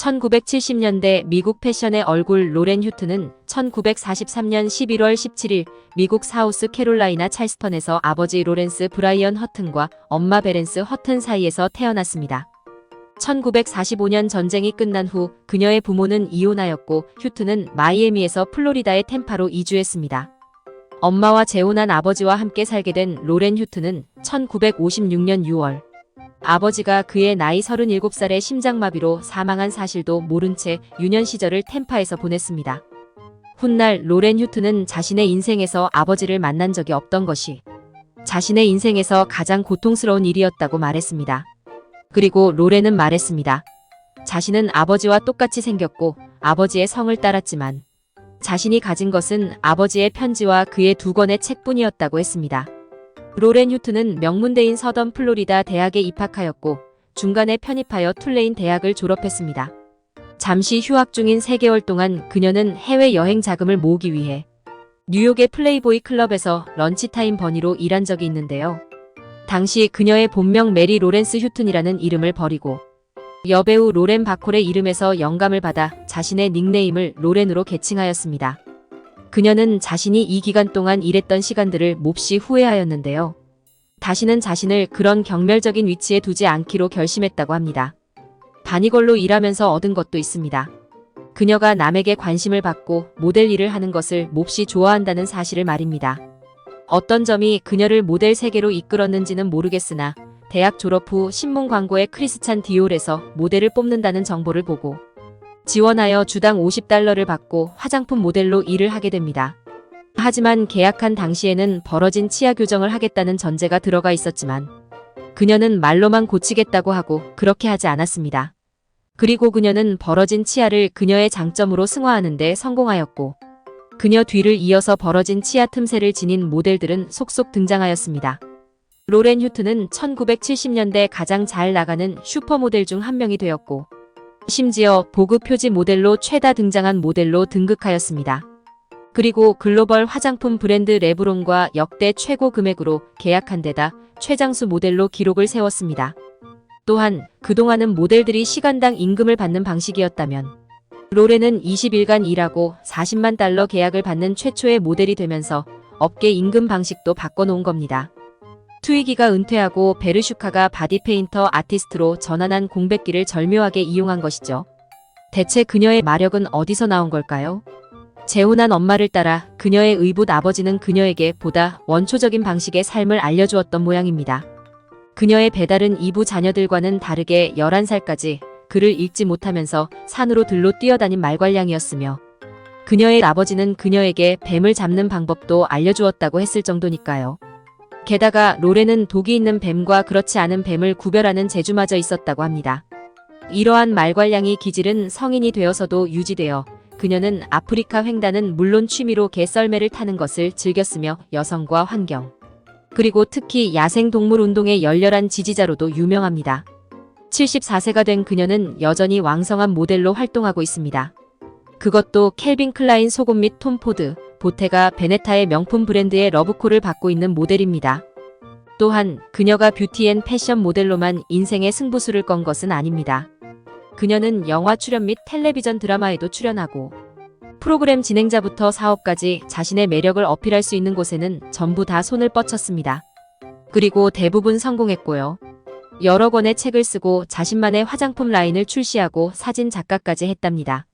1970년대 미국 패션의 얼굴 로렌 휴트는 1943년 11월 17일 미국 사우스 캐롤라이나 찰스턴에서 아버지 로렌스 브라이언 허튼과 엄마 베렌스 허튼 사이에서 태어났습니다. 1945년 전쟁이 끝난 후 그녀의 부모는 이혼하였고 휴트는 마이애미에서 플로리다의 템파로 이주했습니다. 엄마와 재혼한 아버지와 함께 살게 된 로렌 휴트는 1956년 6월 아버지가 그의 나이 37살의 심장마비로 사망한 사실도 모른 채 유년 시절을 템파에서 보냈습니다. 훗날 로렌 휴트는 자신의 인생에서 아버지를 만난 적이 없던 것이 자신의 인생에서 가장 고통스러운 일이었다고 말했습니다. 그리고 로렌은 말했습니다. 자신은 아버지와 똑같이 생겼고 아버지의 성을 따랐지만 자신이 가진 것은 아버지의 편지와 그의 두 권의 책뿐이었다고 했습니다. 로렌 휴트는 명문대인 서던 플로리다 대학에 입학하였고 중간에 편입하여 툴레인 대학을 졸업했습니다. 잠시 휴학 중인 3개월 동안 그녀는 해외 여행 자금을 모으기 위해 뉴욕의 플레이보이 클럽에서 런치타임 버니로 일한 적이 있는데요. 당시 그녀의 본명 메리 로렌스 휴튼이라는 이름을 버리고 여배우 로렌 바콜의 이름에서 영감을 받아 자신의 닉네임을 로렌으로 개칭하였습니다. 그녀는 자신이 이 기간 동안 일했던 시간들을 몹시 후회하였는데요. 다시는 자신을 그런 경멸적인 위치에 두지 않기로 결심했다고 합니다. 바니걸로 일하면서 얻은 것도 있습니다. 그녀가 남에게 관심을 받고 모델 일을 하는 것을 몹시 좋아한다는 사실을 말입니다. 어떤 점이 그녀를 모델 세계로 이끌었는지는 모르겠으나 대학 졸업 후 신문 광고에 크리스찬 디올에서 모델을 뽑는다는 정보를 보고 지원하여 주당 50달러를 받고 화장품 모델로 일을 하게 됩니다. 하지만 계약한 당시에는 벌어진 치아 교정을 하겠다는 전제가 들어가 있었지만 그녀는 말로만 고치겠다고 하고 그렇게 하지 않았습니다. 그리고 그녀는 벌어진 치아를 그녀의 장점으로 승화하는데 성공하였고 그녀 뒤를 이어서 벌어진 치아 틈새를 지닌 모델들은 속속 등장하였습니다. 로렌 휴트는 1970년대 가장 잘 나가는 슈퍼모델 중 한 명이 되었고 심지어 보급 표지 모델로 최다 등장한 모델로 등극하였습니다. 그리고 글로벌 화장품 브랜드 레브론과 역대 최고 금액으로 계약한 데다 최장수 모델로 기록을 세웠습니다. 또한 그동안은 모델들이 시간당 임금을 받는 방식이었다면 로렌은 20일간 일하고 40만 달러 계약을 받는 최초의 모델이 되면서 업계 임금 방식도 바꿔놓은 겁니다. 트위기가 은퇴하고 베르슈카가 바디 페인터 아티스트로 전환한 공백기를 절묘하게 이용한 것이죠. 대체 그녀의 마력은 어디서 나온 걸까요? 재혼한 엄마를 따라 그녀의 의붓 아버지는 그녀에게 보다 원초적인 방식의 삶을 알려주었던 모양입니다. 그녀의 배달은 이부 자녀들과는 다르게 11살까지 글을 읽지 못하면서 산으로 들로 뛰어다닌 말괄량이었으며 그녀의 아버지는 그녀에게 뱀을 잡는 방법도 알려주었다고 했을 정도니까요. 게다가 로렌은 독이 있는 뱀과 그렇지 않은 뱀을 구별하는 재주마저 있었다고 합니다. 이러한 말괄량이 기질은 성인이 되어서도 유지되어 그녀는 아프리카 횡단은 물론 취미로 개썰매를 타는 것을 즐겼으며 여성과 환경, 그리고 특히 야생동물 운동의 열렬한 지지자로도 유명합니다. 74세가 된 그녀는 여전히 왕성한 모델로 활동하고 있습니다. 그것도 켈빈 클라인 속옷 및톰 포드, 보테가 베네타의 명품 브랜드의 러브콜을 받고 있는 모델입니다. 또한 그녀가 뷰티 앤 패션 모델로만 인생의 승부수를 건 것은 아닙니다. 그녀는 영화 출연 및 텔레비전 드라마에도 출연하고 프로그램 진행자부터 사업까지 자신의 매력을 어필할 수 있는 곳에는 전부 다 손을 뻗쳤습니다. 그리고 대부분 성공했고요. 여러 권의 책을 쓰고 자신만의 화장품 라인을 출시하고 사진 작가까지 했답니다.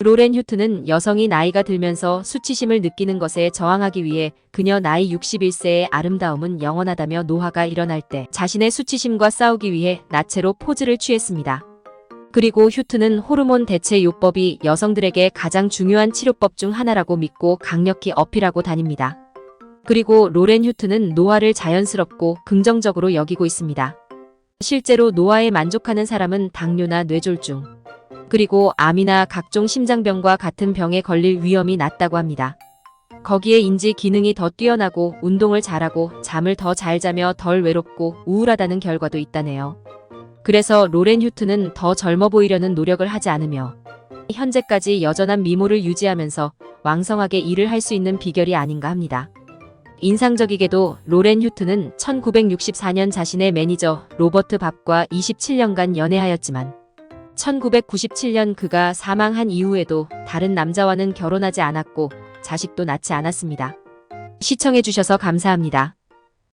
로렌 휴트는 여성이 나이가 들면서 수치심을 느끼는 것에 저항하기 위해 그녀 나이 61세의 아름다움은 영원하다며 노화가 일어날 때 자신의 수치심과 싸우기 위해 나체로 포즈를 취했습니다. 그리고 휴트는 호르몬 대체 요법이 여성들에게 가장 중요한 치료법 중 하나라고 믿고 강력히 어필하고 다닙니다. 그리고 로렌 휴트는 노화를 자연스럽고 긍정적으로 여기고 있습니다. 실제로 노화에 만족하는 사람은 당뇨나 뇌졸중, 그리고 암이나 각종 심장병과 같은 병에 걸릴 위험이 낮다고 합니다. 거기에 인지 기능이 더 뛰어나고 운동을 잘하고 잠을 더 잘 자며 덜 외롭고 우울하다는 결과도 있다네요. 그래서 로렌 휴트는 더 젊어 보이려는 노력을 하지 않으며 현재까지 여전한 미모를 유지하면서 왕성하게 일을 할 수 있는 비결이 아닌가 합니다. 인상적이게도 로렌 휴트는 1964년 자신의 매니저 로버트 밥과 27년간 연애하였지만 1997년 그가 사망한 이후에도 다른 남자와는 결혼하지 않았고 자식도 낳지 않았습니다. 시청해주셔서 감사합니다.